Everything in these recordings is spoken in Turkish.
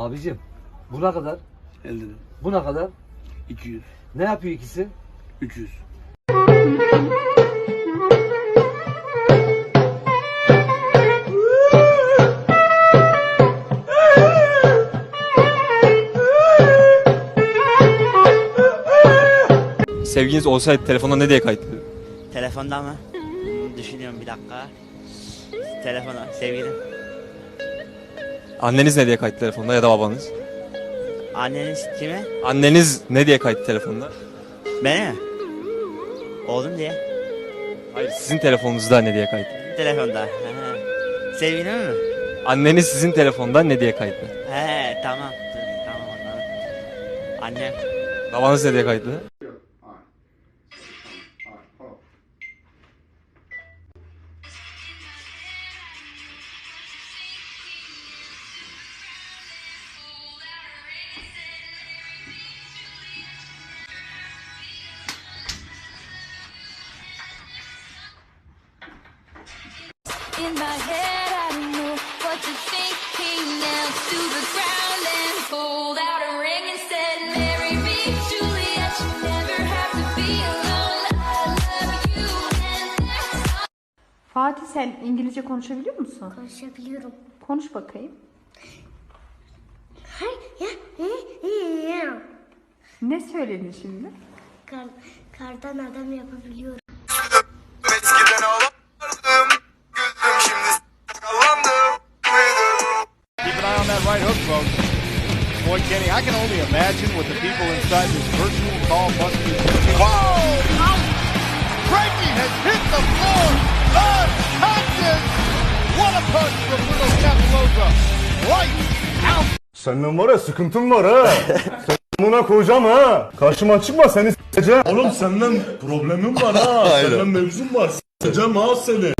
Abicim bu ne kadar? 50 lira. Bu ne kadar? 200. Ne yapıyor ikisi? 300. Sevginiz olsaydı telefonda ne diye kayıtlı? Telefonda mı? Hmm, düşünüyorum bir dakika. Telefona sevgilim. Anneniz ne diye kayıtlı telefonda ya da babanız? Anneniz kime? Anneniz ne diye kayıtlı telefonda? Beni mi? Oğlum diye. Hayır sizin telefonunuzda ne diye kayıtlı? Telefonda. Sevgilim mi? Anneniz sizin telefonda ne diye kayıtlı? He tamam. Tamam anladım. Annem. Babanız ne diye kayıtlı? My head, I don't know what to think. He knelt to the ground and pulled out a ring and said, Marry me, Juliet. You never have to be alone. I love you, and that's all. Fatih sen İngilizce konuşabiliyor musun? Konuşabiliyorum. Konuş bakayım. Ne söyledin şimdi? Kar, kardan adam yapabiliyorum. That right hook, folks. Boy, Kenny, I can only imagine what the people inside this virtual call must be thinking. Whoa! Out! Frankie has hit the floor unconscious! What a punch from Bruno Capiloza! Right out! Senden var ya sıkıntım var ha. Sen buna koyacağım ha. Karşıma çıkma seni s**eceğim. Oğlum senden problemim var ha. Senden mevzum var. S**eceğim ha seni.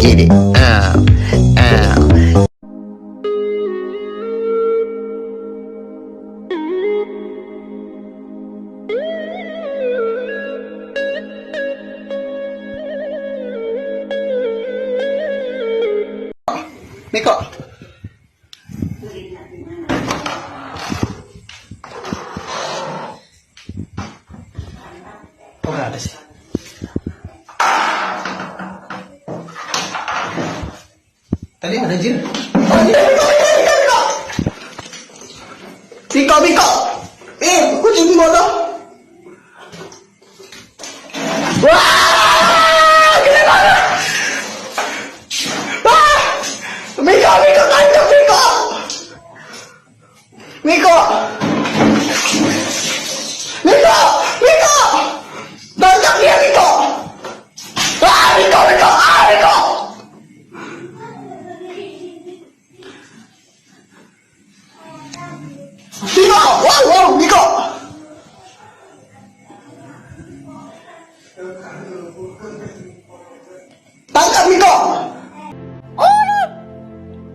Get it, get it. Ow, ow. Miko. Tadi yang 搞，别搞别搞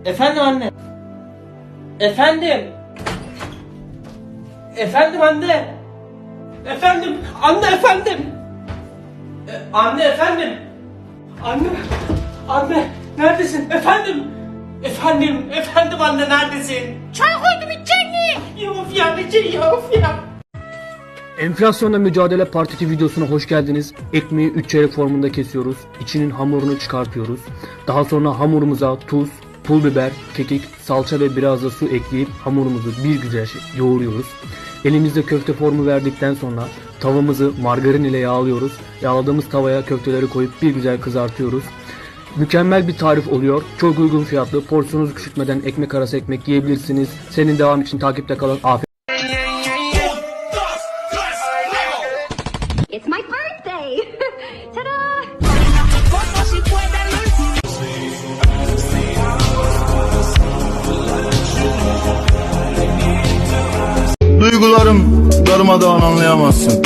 Efendim anne. Efendim. Efendim anne. Efendim. Anne efendim. E, anne efendim. Anne. Anne. Neredesin? Efendim. Efendim. Efendim anne neredesin? Çay koydum içecek mi? Yok ya çayı yok ya. Enflasyonla Mücadele Partisi videosuna hoş geldiniz. Ekmeği 3 çeyrek formunda kesiyoruz. İçinin hamurunu çıkartıyoruz. Daha sonra hamurumuza tuz, pul biber, kekik, salça ve biraz da su ekleyip hamurumuzu bir güzel şey yoğuruyoruz. Elimizde köfte formu verdikten sonra tavamızı margarin ile yağlıyoruz. Yağladığımız tavaya köfteleri koyup bir güzel kızartıyoruz. Mükemmel bir tarif oluyor. Çok uygun fiyatlı. Porsiyonunuzu küçültmeden ekmek arası ekmek yiyebilirsiniz. Senin devam için takipte kalın. Afiyet Darmadağın anlayamazsın.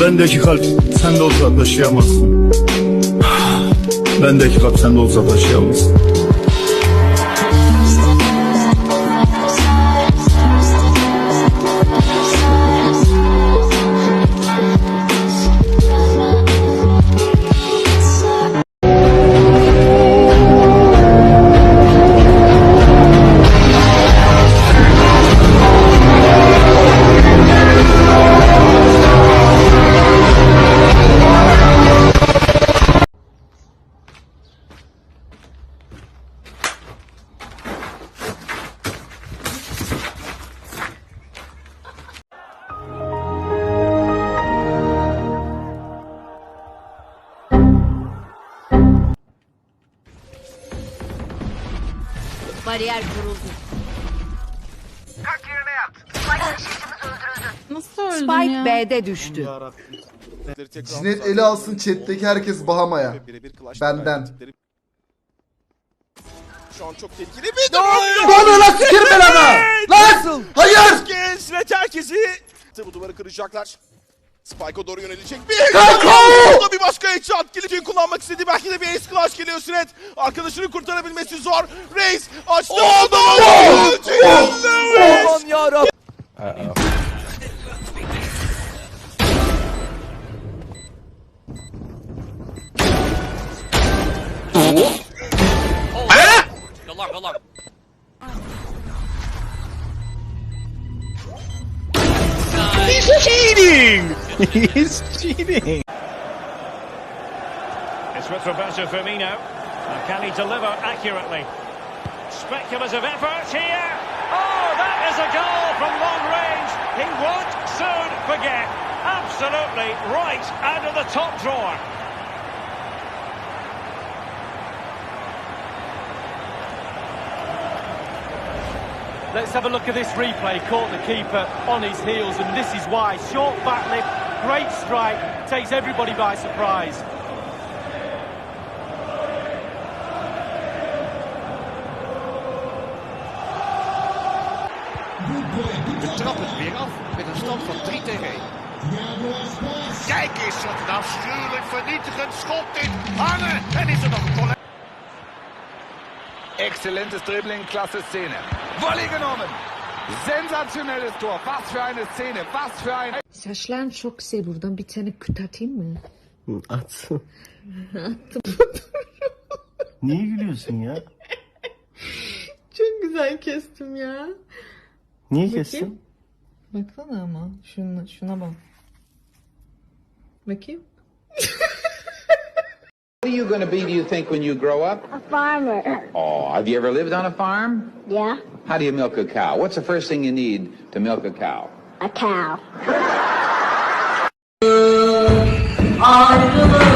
Bendeki kalp sende olsa taşıyamazsın. Bendeki kalp sende olsa Bariyer kuruldu. Nasıl öldün Spike ya? B'de düştü. Cinet eli alsın chat'teki herkes Bahama'ya. Benden. Şu an çok tehlikeli bir Ne oluyor lan sikerim belanı? Lan! Hayır! Ve herkesi bu duvarı kıracaklar. Spike'a doğru yönelecek bir Kanka! Bir başka headshot. Geleceğin kullanmak istedi. Belki de bir ace clutch geliyor Sinet. Arkadaşını kurtarabilmesi zor. Reis açtı. Oh, Adam! Cheating! He's cheating! It's with Roberto Firmino. And can he deliver accurately? Speculative effort here. Oh, that is a goal from long range. He won't soon forget. Absolutely right out of the top drawer. Let's have a look at this replay. Caught the keeper on his heels, and this is why. Short back lift, great strike, takes everybody by surprise. De trap is weer af met een stand van 3 tegen 1. Kijk eens wat een afschuwelijk vernietigend schot dit. Hangen en is er nog een volle... Exzellentes Dribbling, klasse Szene. Volley genommen. Sensationelles Tor. Was für eine Szene. Was für ein... Saçlarım çok güzel buradan bir tane küt atayım mı? At. Attım. Niye gülüyorsun ya? çok güzel kestim ya. Niye Bakayım. kestin? Baksana ama. Şuna, şuna bak. Bakayım. What are you going to be, do you think, when you grow up? A farmer. Oh, have you ever lived on a farm? Yeah, How do you milk a cow? What's the first thing you need to milk a cow? a cow. Ayrılık